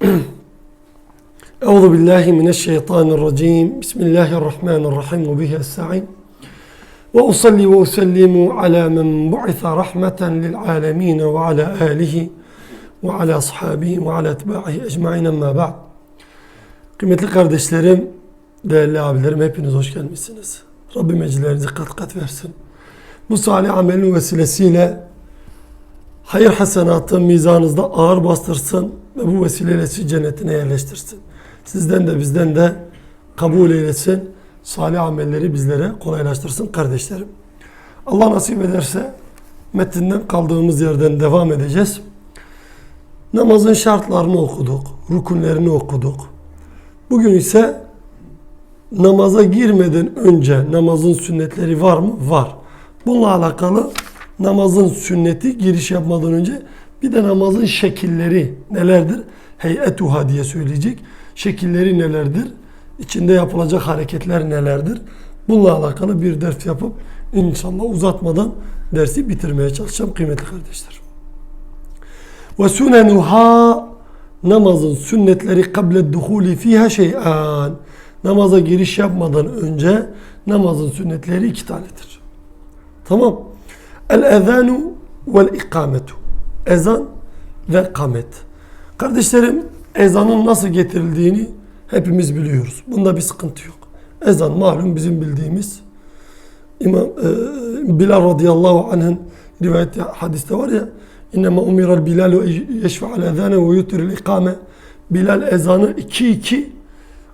أعوذ بالله من الشيطان الرجيم بسم الله الرحمن الرحيم وبه أستعين وأصلي وأسلم على من بعث رحمة للعالمين وعلى آله وعلى أصحابه وعلى أتباعه أجمعين أما بعد Kıymetli kardeşlerim, değerli abilerim hepiniz hoş gelmişsiniz. Rabbim ecirlerinizi kat kat versin. Bu salih amelin vesilesiyle hayır hasenatı mizanınızda ağır bastırsın ve bu vesileyle sizi cennetine yerleştirsin. Sizden de bizden de kabul eylesin. Salih amelleri bizlere kolaylaştırsın kardeşlerim. Allah nasip ederse metinden kaldığımız yerden devam edeceğiz. Namazın şartlarını okuduk, rukunlerini okuduk. Bugün ise namaza girmeden önce namazın sünnetleri var mı? Var. Bununla alakalı namazın sünneti giriş yapmadan önce bir de namazın şekilleri nelerdir? Heyetuha diye söyleyecek. Şekilleri nelerdir? İçinde yapılacak hareketler nelerdir? Bununla alakalı bir ders yapıp inşallah uzatmadan dersi bitirmeye çalışacağım kıymetli kardeşler. Ve sunenuha namazın sünnetleri kable duhuli fiha şey'an. Namaza giriş yapmadan önce namazın sünnetleri iki tanedir. Tamam. El ezanu vel ikametu. Ezan ve kamet. Kardeşlerim ezanın nasıl getirildiğini hepimiz biliyoruz. Bunda bir sıkıntı yok. Ezan malum bizim bildiğimiz İmam e, Bilal radıyallahu anh'ın rivayet hadiste var ya İnnema umiral Bilal yeşfe'al ezane ve yutiril ikame Bilal ezanı iki iki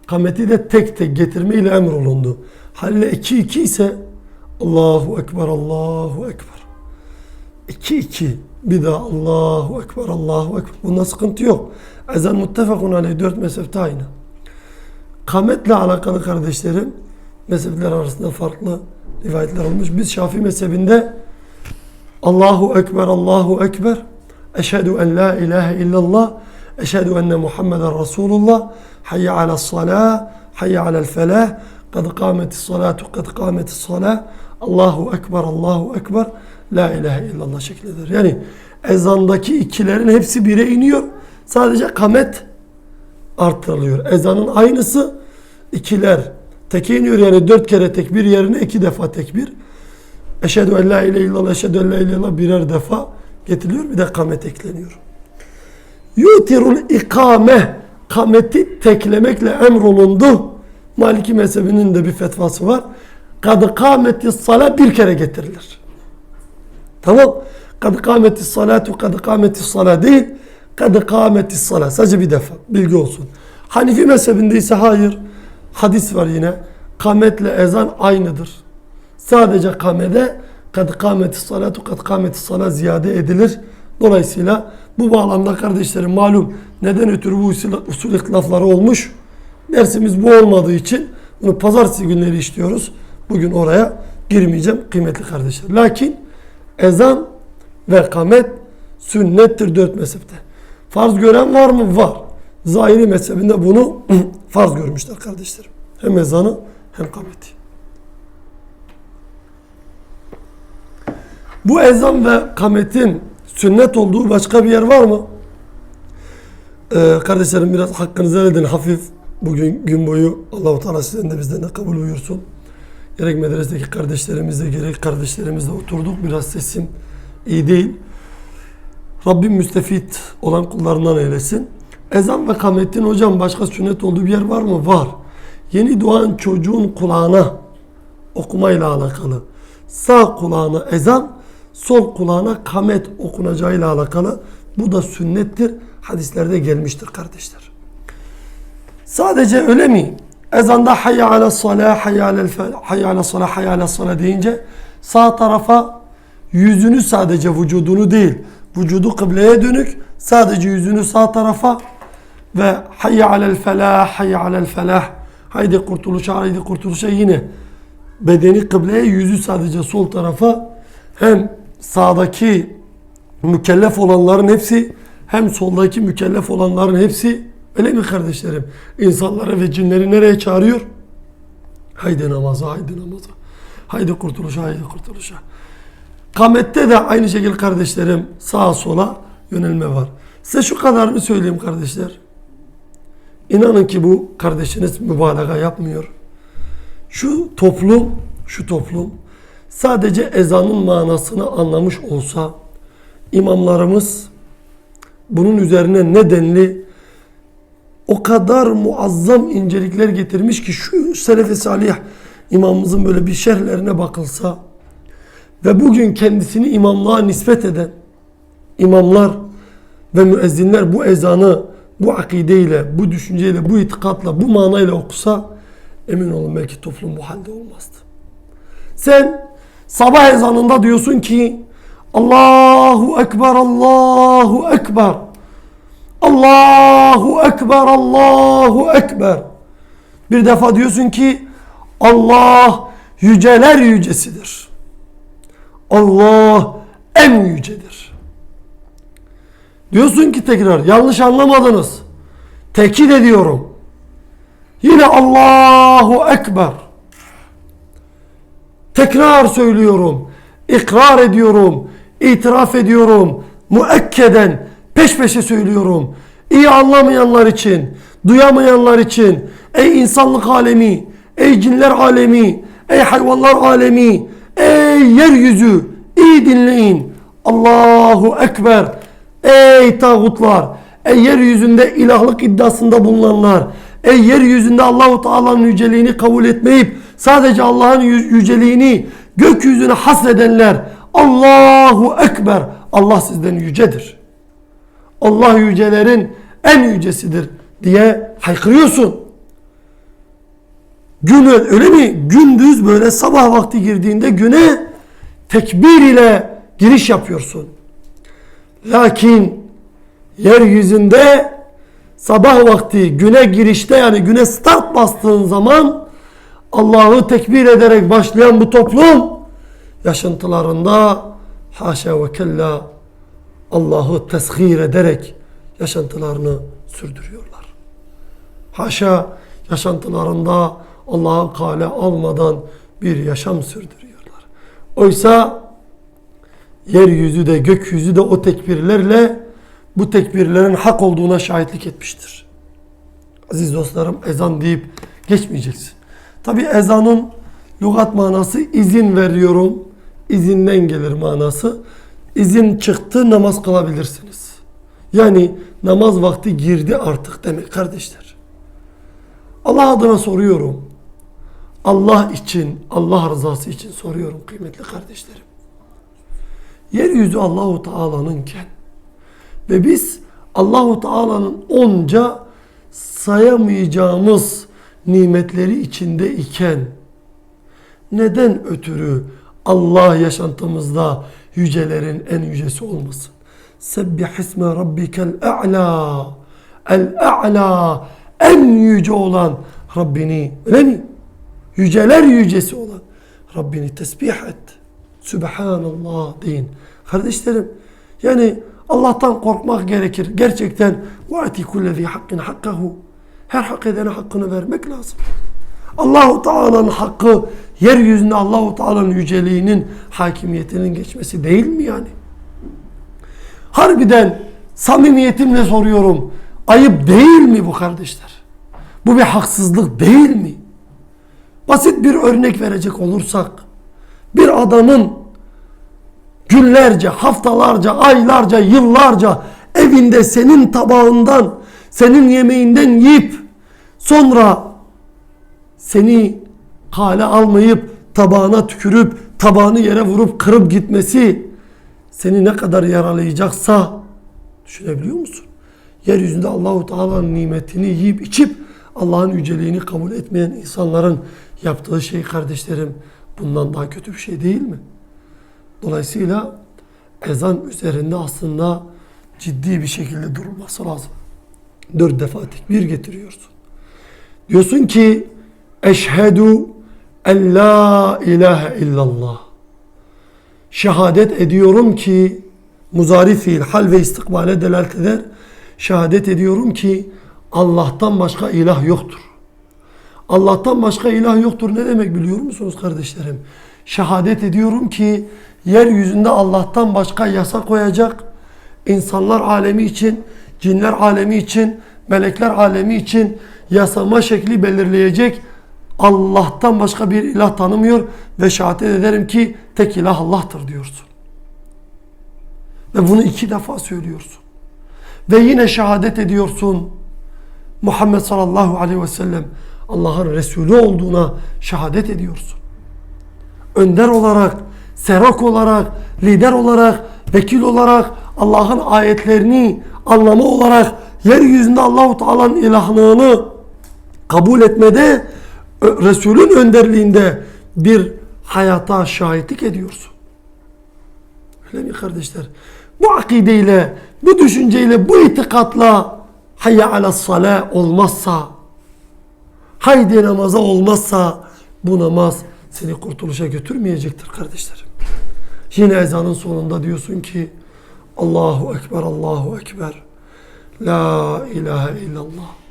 kameti de tek tek getirmeyle emrolundu. Haliyle iki iki ise Allahu Ekber, Allahu Ekber. İki iki. Bir daha Allahu Ekber, Allahu Ekber. Bunda sıkıntı yok. Ezan muttefakun aleyh. Dört mezhepte aynı. Kametle alakalı kardeşlerim mezhepler arasında farklı rivayetler olmuş. Biz Şafii mezhebinde Allahu Ekber, Allahu Ekber. Eşhedü en la ilahe illallah. Eşhedü enne Muhammeden Resulullah. Hayye alel salah. Hayye alel felah. Kad kâmetis salatu, kad kâmetis salah. Allahu Ekber, Allahu Ekber. La ilahe illallah şeklidir. Yani ezandaki ikilerin hepsi bire iniyor. Sadece kamet artırılıyor. Ezanın aynısı ikiler teke iniyor. Yani dört kere tekbir yerine iki defa tekbir. Eşhedü en la ilahe illallah, eşhedü en la ilahe illallah birer defa getiriliyor. Bir de kamet ekleniyor. Yutirul ikame kameti teklemekle emrolundu. Maliki mezhebinin de bir fetvası var. Kad kâmeti salat bir kere getirilir. Tamam. Kad kâmeti salatu kad kâmeti salat değil. Kad kâmeti salat. Sadece bir defa. Bilgi olsun. Hanifi mezhebinde ise hayır. Hadis var yine. Kametle ezan aynıdır. Sadece kamede kad kâmeti salatu kad kâmeti salat ziyade edilir. Dolayısıyla bu bağlamda kardeşlerim malum neden ötürü bu usul, usul ihtilafları olmuş. Dersimiz bu olmadığı için bunu pazartesi günleri işliyoruz. Bugün oraya girmeyeceğim kıymetli kardeşler. Lakin ezan ve kamet sünnettir dört mezhepte. Farz gören var mı? Var. Zahiri mezhebinde bunu farz görmüşler kardeşlerim. Hem ezanı hem kameti. Bu ezan ve kametin sünnet olduğu başka bir yer var mı? Ee, kardeşlerim biraz hakkınızı edin hafif bugün gün boyu Allahu Teala sizden de bizden de kabul buyursun. Gerek medresedeki kardeşlerimizle gerek kardeşlerimizle oturduk. Biraz sesim iyi değil. Rabbim müstefit olan kullarından eylesin. Ezan ve kametin hocam başka sünnet olduğu bir yer var mı? Var. Yeni doğan çocuğun kulağına okumayla alakalı. Sağ kulağına ezan, sol kulağına kamet okunacağıyla alakalı. Bu da sünnettir. Hadislerde gelmiştir kardeşler. Sadece öyle mi? Ezanda hayye ala salah, hayye ala hayye ala salah, hayye ala salah deyince sağ tarafa yüzünü sadece vücudunu değil, vücudu kıbleye dönük, sadece yüzünü sağ tarafa ve hayye alel felah, hayye alel felah, haydi kurtuluşa, haydi kurtuluşa yine bedeni kıbleye, yüzü sadece sol tarafa. Hem sağdaki mükellef olanların hepsi hem soldaki mükellef olanların hepsi öyle mi kardeşlerim? İnsanları ve cinleri nereye çağırıyor? Haydi namaza, haydi namaza. Haydi kurtuluşa, haydi kurtuluşa. Kamette de aynı şekilde kardeşlerim sağa sola yönelme var. Size şu kadarını söyleyeyim kardeşler. İnanın ki bu kardeşiniz mübalağa yapmıyor. Şu toplum, şu toplum sadece ezanın manasını anlamış olsa imamlarımız bunun üzerine nedenli o kadar muazzam incelikler getirmiş ki şu Selefi Salih imamımızın böyle bir şerhlerine bakılsa ve bugün kendisini imamlığa nispet eden imamlar ve müezzinler bu ezanı bu akideyle, bu düşünceyle, bu itikatla, bu manayla okusa emin olun belki toplum bu halde olmazdı. Sen sabah ezanında diyorsun ki Allahu Ekber, Allahu Ekber. Allahu Ekber, Allahu Ekber. Bir defa diyorsun ki Allah yüceler yücesidir. Allah en yücedir. Diyorsun ki tekrar yanlış anlamadınız. Tekit ediyorum. Yine Allahu Ekber. Tekrar söylüyorum. ikrar ediyorum. itiraf ediyorum. Müekkeden peş peşe söylüyorum. İyi anlamayanlar için, duyamayanlar için, ey insanlık alemi, ey cinler alemi, ey hayvanlar alemi, ey yeryüzü, iyi dinleyin. Allahu Ekber. Ey tağutlar, ey yeryüzünde ilahlık iddiasında bulunanlar, ey yeryüzünde Allahu Teala'nın yüceliğini kabul etmeyip sadece Allah'ın yü- yüceliğini gökyüzüne hasredenler, Allahu Ekber. Allah sizden yücedir. Allah yücelerin en yücesidir diye haykırıyorsun. Gün öyle mi? Gündüz böyle sabah vakti girdiğinde güne tekbir ile giriş yapıyorsun. Lakin yeryüzünde sabah vakti güne girişte yani güne start bastığın zaman Allah'ı tekbir ederek başlayan bu toplum yaşantılarında haşa ve kella Allah'ı teshir ederek yaşantılarını sürdürüyorlar. Haşa yaşantılarında Allah'ı kale almadan bir yaşam sürdürüyorlar. Oysa yeryüzü de gökyüzü de o tekbirlerle bu tekbirlerin hak olduğuna şahitlik etmiştir. Aziz dostlarım ezan deyip geçmeyeceksin. Tabi ezanın lügat manası izin veriyorum. izinden gelir manası. İzin çıktı namaz kılabilirsiniz. Yani namaz vakti girdi artık demek kardeşler. Allah adına soruyorum. Allah için, Allah rızası için soruyorum kıymetli kardeşlerim. Yeryüzü Allahu Teala'nınken ve biz Allahu Teala'nın onca sayamayacağımız nimetleri içinde iken neden ötürü Allah yaşantımızda yücelerin en yücesi olmasın? Sebbih isme rabbikel a'la el a'la en yüce olan Rabbini öyle mi? Yüceler yücesi olan Rabbini tesbih et. Sübhanallah deyin. Kardeşlerim yani Allah'tan korkmak gerekir. Gerçekten وَاَتِ كُلَّ ذِي حَقٍّ حَقَّهُ Her hak edene hakkını vermek lazım. Allahu Teala'nın hakkı yeryüzünde Allahu Teala'nın yüceliğinin hakimiyetinin geçmesi değil mi yani? Harbiden samimiyetimle soruyorum. Ayıp değil mi bu kardeşler? Bu bir haksızlık değil mi? Basit bir örnek verecek olursak bir adamın günlerce, haftalarca, aylarca, yıllarca evinde senin tabağından, senin yemeğinden yiyip sonra seni kale almayıp tabağına tükürüp tabağını yere vurup kırıp gitmesi seni ne kadar yaralayacaksa düşünebiliyor musun? Yeryüzünde Allahu Teala'nın nimetini yiyip içip Allah'ın yüceliğini kabul etmeyen insanların yaptığı şey kardeşlerim bundan daha kötü bir şey değil mi? Dolayısıyla ezan üzerinde aslında ciddi bir şekilde durulması lazım. Dört defa tekbir getiriyorsun. Diyorsun ki Eşhedü en la ilahe illallah. Şehadet ediyorum ki muzari fiil hal ve istikbale delalet eder. Şehadet ediyorum ki Allah'tan başka ilah yoktur. Allah'tan başka ilah yoktur ne demek biliyor musunuz kardeşlerim? Şehadet ediyorum ki yeryüzünde Allah'tan başka yasa koyacak insanlar alemi için, cinler alemi için melekler alemi için yasama şekli belirleyecek Allah'tan başka bir ilah tanımıyor ve şehadet ederim ki tek ilah Allah'tır diyorsun. Ve bunu iki defa söylüyorsun. Ve yine şehadet ediyorsun. Muhammed sallallahu aleyhi ve sellem Allah'ın Resulü olduğuna şehadet ediyorsun. Önder olarak, serak olarak, lider olarak, vekil olarak Allah'ın ayetlerini anlamı olarak yeryüzünde Allahu Teala'nın ilahlığını kabul etmede Resulün önderliğinde bir hayata şahitlik ediyorsun. Öyle mi kardeşler? Bu akideyle, bu düşünceyle, bu itikatla hayye ala sala olmazsa, haydi namaza olmazsa bu namaz seni kurtuluşa götürmeyecektir kardeşlerim. Yine ezanın sonunda diyorsun ki Allahu Ekber, Allahu Ekber. La ilahe illallah.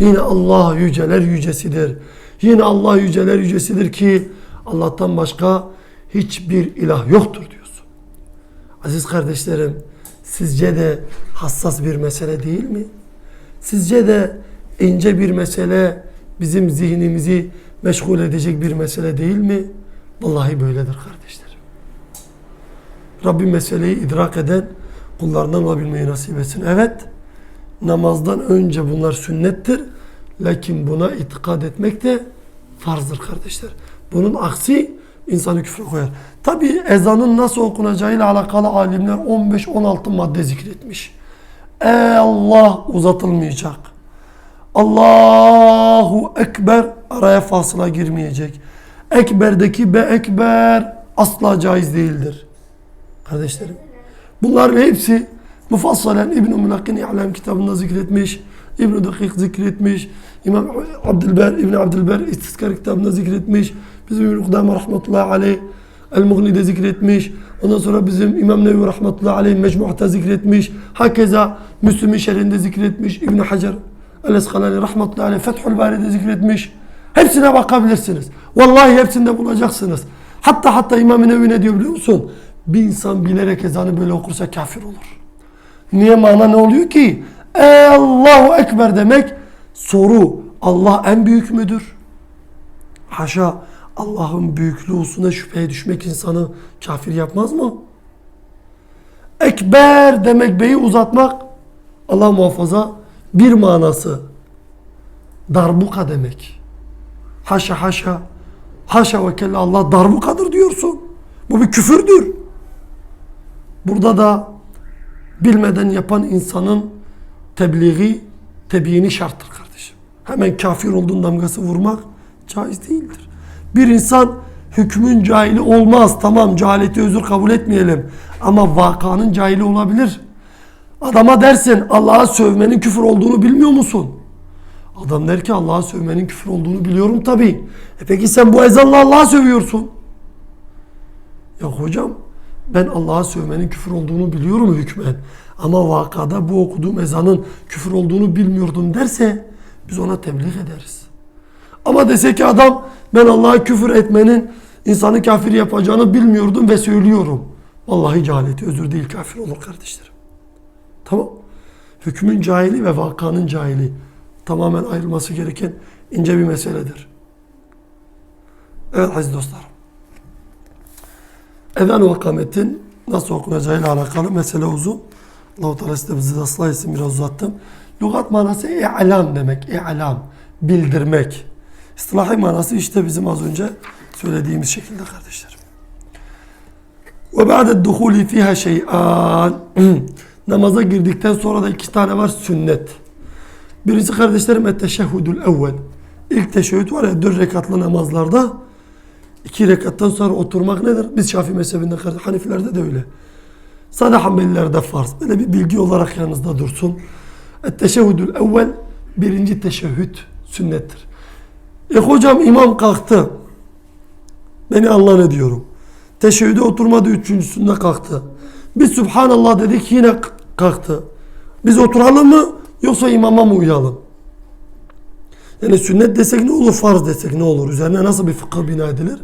Yine Allah yüceler yücesidir. Yine Allah yüceler yücesidir ki Allah'tan başka hiçbir ilah yoktur diyorsun. Aziz kardeşlerim, sizce de hassas bir mesele değil mi? Sizce de ince bir mesele bizim zihnimizi meşgul edecek bir mesele değil mi? Vallahi böyledir kardeşlerim. Rabbim meseleyi idrak eden kullarından olabilmeyi nasip etsin. Evet, namazdan önce bunlar sünnettir. Lakin buna itikad etmek de farzdır kardeşler. Bunun aksi insanı küfre koyar. Tabi ezanın nasıl okunacağıyla alakalı alimler 15-16 madde zikretmiş. Ey Allah uzatılmayacak. Allahu Ekber araya fasıla girmeyecek. Ekber'deki be ekber asla caiz değildir. Kardeşlerim. Bunların hepsi mufassalen İbn-i Mülakkin İ'lam kitabında zikretmiş. İbn-i Dakik zikretmiş. İmam Abdülber, İbn Abdülber İstiskar kitabında zikretmiş. Bizim İbn-i Kudame rahmetullahi aleyh El-Mughni'de zikretmiş. Ondan sonra bizim İmam Nevi rahmetullahi aleyh Mecmu'ta zikretmiş. Hakeza Müslüm'ün şerhinde zikretmiş. İbn Hacer El-Eskalani rahmetullahi aleyh Fethül Bari'de zikretmiş. Hepsine bakabilirsiniz. Vallahi hepsinde bulacaksınız. Hatta hatta İmam Nevi ne diyor biliyor musun? Bir insan bilerek ezanı böyle okursa kafir olur. Niye mana ne oluyor ki? Allahu Ekber demek soru Allah en büyük müdür? Haşa Allah'ın büyüklüğü hususuna şüpheye düşmek insanı kafir yapmaz mı? Ekber demek beyi uzatmak Allah muhafaza bir manası darbuka demek. Haşa haşa haşa ve kella Allah darbukadır diyorsun. Bu bir küfürdür. Burada da bilmeden yapan insanın tebliği, tebiini şarttır kardeşim. Hemen kafir olduğun damgası vurmak caiz değildir. Bir insan hükmün cahili olmaz. Tamam cehaleti özür kabul etmeyelim. Ama vakanın cahili olabilir. Adama dersin Allah'a sövmenin küfür olduğunu bilmiyor musun? Adam der ki Allah'a sövmenin küfür olduğunu biliyorum tabi. E peki sen bu ezanla Allah'a sövüyorsun. Ya hocam ben Allah'a sövmenin küfür olduğunu biliyorum hükmen. Ama vakada bu okuduğum ezanın küfür olduğunu bilmiyordum derse biz ona tebliğ ederiz. Ama dese ki adam ben Allah'a küfür etmenin insanı kafir yapacağını bilmiyordum ve söylüyorum. Vallahi cehaleti özür değil kafir olur kardeşlerim. Tamam. Hükmün cahili ve vakanın cahili tamamen ayrılması gereken ince bir meseledir. Evet aziz dostlarım. Ezan ve kametin nasıl okunacağıyla alakalı mesele uzun. Allah-u Teala size bizi ıslah etsin biraz uzattım. Lugat manası i'lam demek. i'lam. Bildirmek. İstilahi manası işte bizim az önce söylediğimiz şekilde kardeşlerim. Ve ba'de duhuli fiha şey'an. Namaza girdikten sonra da iki tane var sünnet. Birisi kardeşlerim etteşehhudul evvel. İlk teşehhüd var ya dört rekatlı namazlarda iki rekattan sonra oturmak nedir? Biz Şafii mezhebinde, Hanifilerde de öyle. Sadece Hanbelilerde farz. Böyle bir bilgi olarak yanınızda dursun. Etteşehhudul evvel birinci teşehhüd sünnettir. E hocam imam kalktı. Beni anla ne diyorum. Teşehhüde oturmadı üçüncüsünde kalktı. Biz Subhanallah dedik yine kalktı. Biz oturalım mı yoksa imama mı uyalım? Yani sünnet desek ne olur, farz desek ne olur? Üzerine nasıl bir fıkıh bina edilir?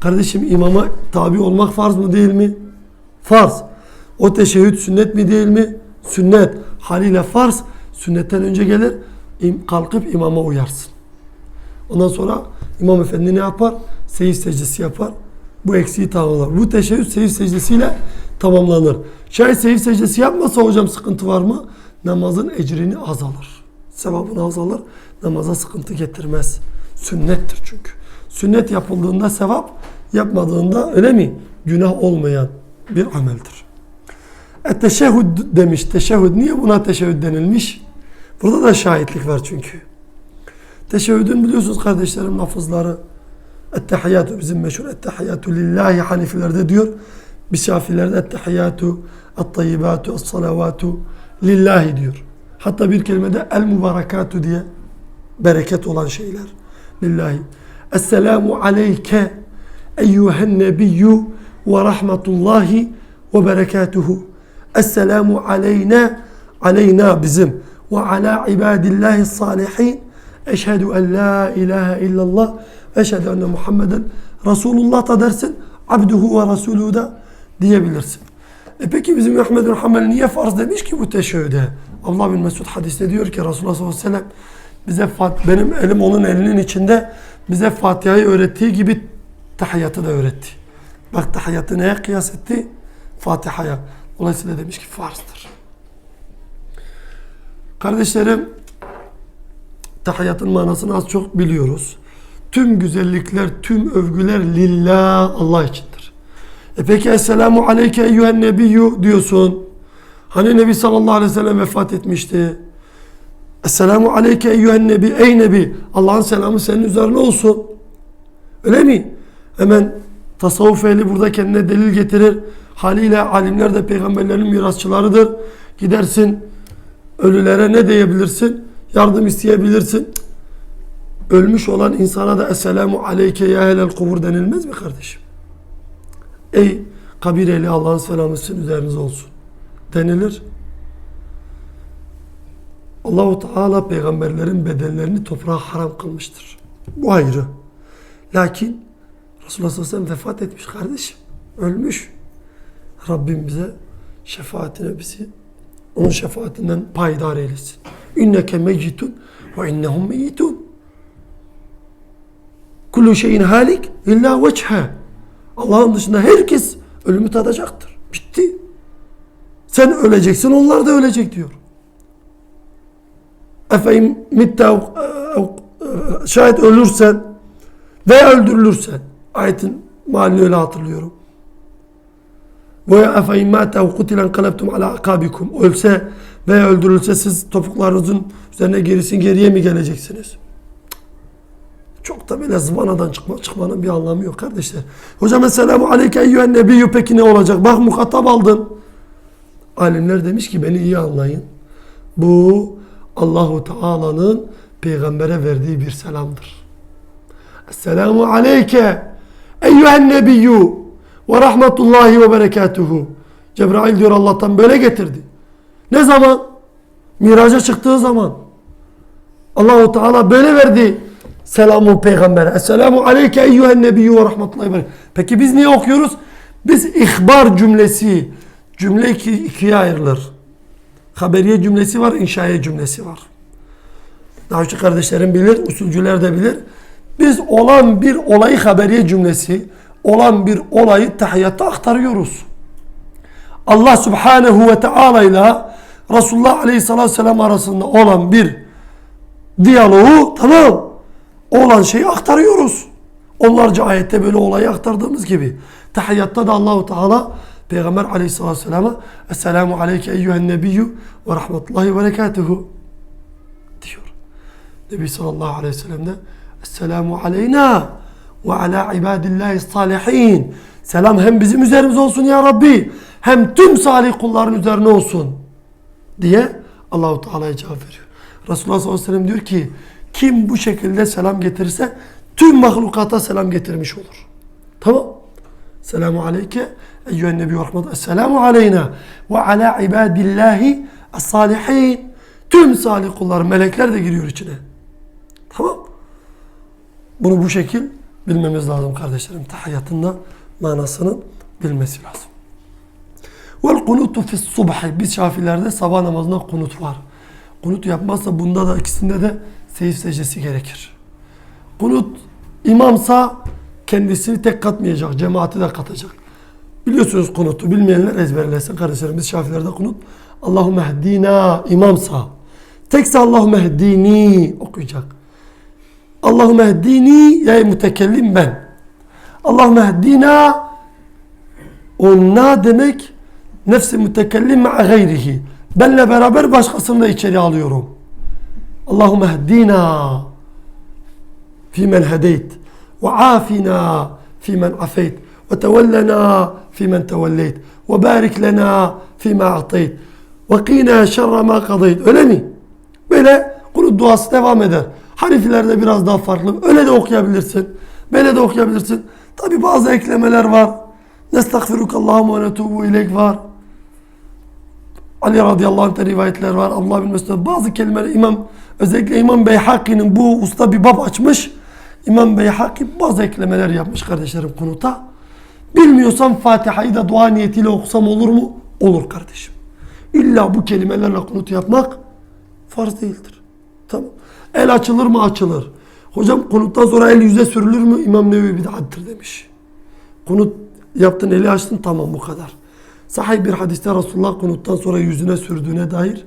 Kardeşim imama tabi olmak farz mı değil mi? Farz. O teşehhüd sünnet mi değil mi? Sünnet. Haliyle farz. Sünnetten önce gelir, kalkıp imama uyarsın. Ondan sonra imam efendi ne yapar? Seyir secdesi yapar. Bu eksiği tamamlar. Bu teşebbüs seyir secdesiyle tamamlanır. Şayet seyir secdesi yapmasa hocam sıkıntı var mı? Namazın ecrini azalır. Sevabını azalır. Namaza sıkıntı getirmez. Sünnettir çünkü. Sünnet yapıldığında sevap, yapmadığında öyle mi? Günah olmayan bir ameldir. Etteşehhüd demiş. Teşehhüd niye buna teşehhüd denilmiş? Burada da şahitlik var çünkü. Teşehhüdün biliyorsunuz kardeşlerim lafızları. Ettehiyyatü bizim meşhur ettehiyyatü lillahi hanifilerde diyor. Biz şafilerde ettehiyyatü, et-tayyibatu, es-salavatu lillahi diyor. Hatta bir kelimede el mübarekatü diye bereket olan şeyler. Lillahi. Esselamu aleyke eyyühen nebiyyü ve rahmetullahi ve berekatuhu. Esselamu aleyna aleyna bizim ve ala ibadillahi salihin. Eşhedü en la ilahe illallah ve eşhedü enne Muhammeden Resulullah da dersin. Abduhu ve Resulü da diyebilirsin. E peki bizim Ahmed bin Hanbel niye farz demiş ki bu teşehhüde? Allah bin Mesud hadiste diyor ki Resulullah sallallahu aleyhi ve sellem bize benim elim onun elinin içinde bize Fatiha'yı öğrettiği gibi tahiyyatı da öğretti. Bak tahiyyatı neye kıyas etti? Fatiha'ya. Dolayısıyla demiş ki farzdır. Kardeşlerim tahiyyatın manasını az çok biliyoruz. Tüm güzellikler, tüm övgüler lillah Allah içindir. E peki Esselamu Aleyke Eyyühen Nebiyyü diyorsun. Hani Nebi sallallahu aleyhi ve sellem vefat etmişti. Esselamu Aleyke Eyyühen Nebi Ey Nebi Allah'ın selamı senin üzerine olsun. Öyle mi? Hemen tasavvuf ehli burada kendine delil getirir. Haliyle alimler de peygamberlerin mirasçılarıdır. Gidersin ölülere ne diyebilirsin? Yardım isteyebilirsin. Ölmüş olan insana da Esselamu Aleyke ya ehlel kubur denilmez mi kardeşim? Ey kabir ehli Allah'ın selamı sizin üzerinize olsun denilir. Allahu Teala peygamberlerin bedenlerini toprağa haram kılmıştır. Bu ayrı. Lakin Resulullah sallallahu aleyhi ve sellem vefat etmiş kardeşim. Ölmüş. Rabbim bize şefaatine bizi onun şefaatinden payidar eylesin. İnneke mecitun ve innehum meyitun. Kullu şeyin halik illa veçhe. Allah'ın dışında herkes ölümü tadacaktır. Bitti. Sen öleceksin onlar da ölecek diyor. Efendim mitte şayet ölürsen veya öldürülürsen ayetin malini öyle hatırlıyorum. Ve efendim mâte ve kutilen kaleptum ala akabikum. Ölse veya öldürülse siz topuklarınızın üzerine gerisin geriye mi geleceksiniz? Çok da böyle zıvanadan çıkma, çıkmanın bir anlamı yok kardeşler. Hocam Esselamu Aleyke Eyyühen Nebiyyü peki ne olacak? Bak muhatap aldın. Alimler demiş ki beni iyi anlayın. Bu Allahu Teala'nın peygambere verdiği bir selamdır. Esselamu aleyke eyyühen nebiyyü ve rahmetullahi ve berekatuhu. Cebrail diyor Allah'tan böyle getirdi. Ne zaman? Miraca çıktığı zaman. Allahu Teala böyle verdi selamı peygambere. Esselamu aleyke eyyühen nebiyyü ve rahmetullahi ve. Peki biz niye okuyoruz? Biz ihbar cümlesi, cümle iki, ikiye ayrılır. Haberiye cümlesi var, inşaiye cümlesi var. Daha önce kardeşlerim bilir, usulcüler de bilir. Biz olan bir olayı haberiye cümlesi, olan bir olayı tahiyyatta aktarıyoruz. Allah Subhanahu ve Teala ile Resulullah Aleyhisselatü Vesselam arasında olan bir diyaloğu tamam olan şeyi aktarıyoruz. Onlarca ayette böyle olayı aktardığımız gibi. Tahiyyatta da Allahu Teala Peygamber Aleyhisselatü Vesselam'a Esselamu Aleyke Eyyühen Nebiyyü ve Rahmetullahi ve Berekatuhu diyor. Nebi sallallahu aleyhi ve sellem de Esselamu aleyna ve ala ibadillahi salihin. Selam hem bizim üzerimize olsun ya Rabbi hem tüm salih kulların üzerine olsun diye Allahu Teala'ya cevap veriyor. Resulullah sallallahu aleyhi ve sellem diyor ki kim bu şekilde selam getirirse tüm mahlukata selam getirmiş olur. Tamam. Selamu aleyke eyyühen nebi rahmet. Esselamu aleyna ve ala ibadillahi as-salihin. Tüm salih kullar, melekler de giriyor içine. Tamam. Bunu bu şekil bilmemiz lazım kardeşlerim. Tahiyyatında manasının bilmesi lazım. Vel kunutu fis subhi. Biz şafilerde sabah namazında kunut var. Kunut yapmazsa bunda da ikisinde de seyif secdesi gerekir. Kunut imamsa kendisini tek katmayacak, cemaati de katacak. Biliyorsunuz kunutu bilmeyenler ezberlesin. Kardeşlerimiz Şafilerde kunut. Allahümme hdina imamsa. Tekse Allahümme hdini okuyacak. Allahümme hdini ya mütekellim ben. Allahümme hdina onna demek nefsi mütekellim ma'a gayrihi. Benle beraber başkasını da içeri alıyorum. Allahümme hdina fimen hedeyt ve afina fimen afeyt tevelleyt ve barik lena fima atayt ve qina şerre ma kadayt. Öyle mi? Böyle kunut duası devam eder. Hariflerde biraz daha farklı. Öyle de okuyabilirsin. Böyle de okuyabilirsin. Tabi bazı eklemeler var. Nestağfiruka Allahümme ve netubu ileyk var. Ali radıyallahu anh'ta rivayetler var. Allah bin Mesud. Bazı kelimeler İmam özellikle İmam Beyhaki'nin bu usta bir bab açmış. İmam Beyhaki bazı eklemeler yapmış kardeşlerim kunuta. Bilmiyorsam Fatiha'yı da dua niyetiyle okusam olur mu? Olur kardeşim. İlla bu kelimelerle kunut yapmak farz değildir. Tamam. El açılır mı? Açılır. Hocam kunuttan sonra el yüze sürülür mü? İmam Nevevi bid'attir demiş. Kunut yaptın eli açtın tamam bu kadar. Sahih bir hadiste Resulullah kunuttan sonra yüzüne sürdüğüne dair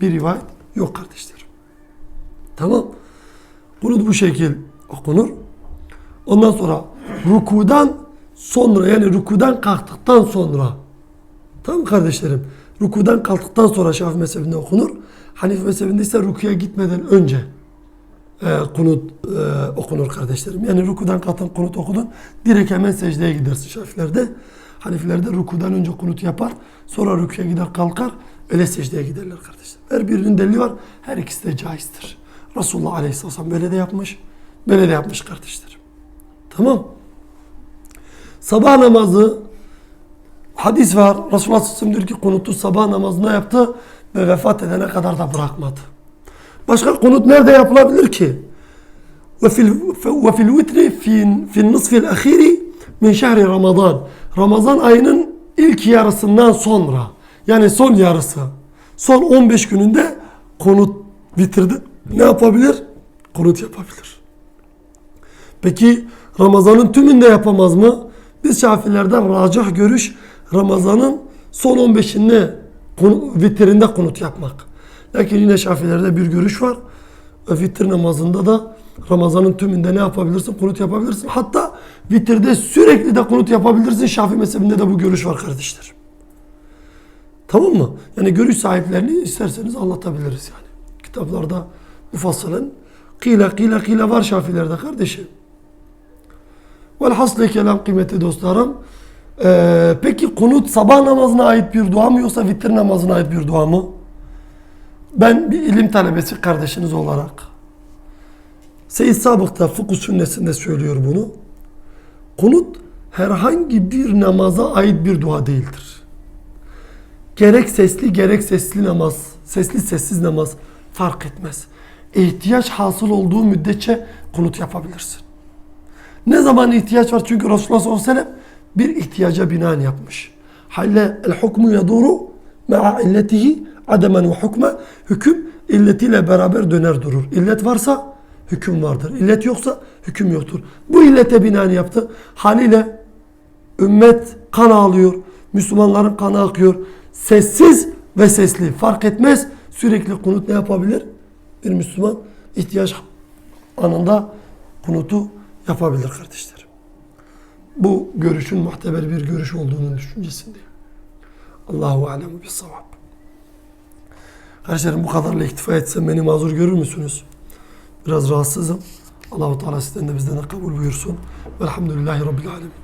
bir rivayet yok kardeşlerim. Tamam. Kunut bu şekil okunur. Ondan sonra rukudan sonra yani rukudan kalktıktan sonra tamam kardeşlerim rukudan kalktıktan sonra Şafii mezhebinde okunur. Hanifi mezhebinde ise rukuya gitmeden önce e, kunut e, okunur kardeşlerim. Yani rukudan kalktın kunut okudun direkt hemen secdeye gidersin Şafilerde. Hanifilerde rukudan önce kunut yapar. Sonra rüküye gider kalkar. Öyle secdeye giderler kardeşler. Her birinin delili var. Her ikisi de caizdir. Resulullah Aleyhisselam böyle de yapmış. Böyle de yapmış kardeşlerim. Tamam. Sabah namazı hadis var. Resulullah Aleyhisselam diyor ki kunutu sabah namazında yaptı ve vefat edene kadar da bırakmadı. Başka kunut nerede yapılabilir ki? Ve fil ve fil vitri fi fi nisfil ahiri min şehri Ramazan. Ramazan ayının ilk yarısından sonra yani son yarısı son 15 gününde kunut bitirdi. Ne yapabilir? Kunut yapabilir. Peki Ramazan'ın tümünde yapamaz mı? Biz Şafilerden racih görüş Ramazan'ın son 15'inde vitrinde kunut yapmak. Lakin yine Şafilerde bir görüş var. Vitir namazında da Ramazan'ın tümünde ne yapabilirsin? Kunut yapabilirsin. Hatta vitirde sürekli de kunut yapabilirsin. Şafii mezhebinde de bu görüş var kardeşler. Tamam mı? Yani görüş sahiplerini isterseniz anlatabiliriz yani. Kitaplarda mufassalen kıyla kıyla kıyla var Şafilerde kardeşim. Velhaslı kelam kıymetli dostlarım. Ee, peki kunut sabah namazına ait bir dua mı yoksa vitir namazına ait bir dua mı? Ben bir ilim talebesi kardeşiniz olarak Seyyid Sabık da fıkıh sünnesinde söylüyor bunu. Kunut herhangi bir namaza ait bir dua değildir. Gerek sesli gerek sesli namaz, sesli sessiz namaz fark etmez. İhtiyaç hasıl olduğu müddetçe kunut yapabilirsin. Ne zaman ihtiyaç var? Çünkü Resulullah sallallahu aleyhi ve sellem bir ihtiyaca binaen yapmış. Halle el hukmu yaduru ma'a illetihi ademen ve hukme hüküm illetiyle beraber döner durur. İllet varsa hüküm vardır. İllet yoksa hüküm yoktur. Bu illete binaen yaptı. Haliyle ümmet kan ağlıyor. Müslümanların kanı akıyor. Sessiz ve sesli fark etmez. Sürekli kunut ne yapabilir? Bir Müslüman ihtiyaç anında kunutu yapabilir kardeşlerim. Bu görüşün muhteber bir görüş olduğunun düşüncesindeyim. Allahu alemu bis savab. Kardeşlerim bu kadarla iktifa etsem beni mazur görür müsünüz? Biraz rahatsızım. Allahu Teala sizden de bizden de kabul buyursun. Velhamdülillahi Rabbil Alemin.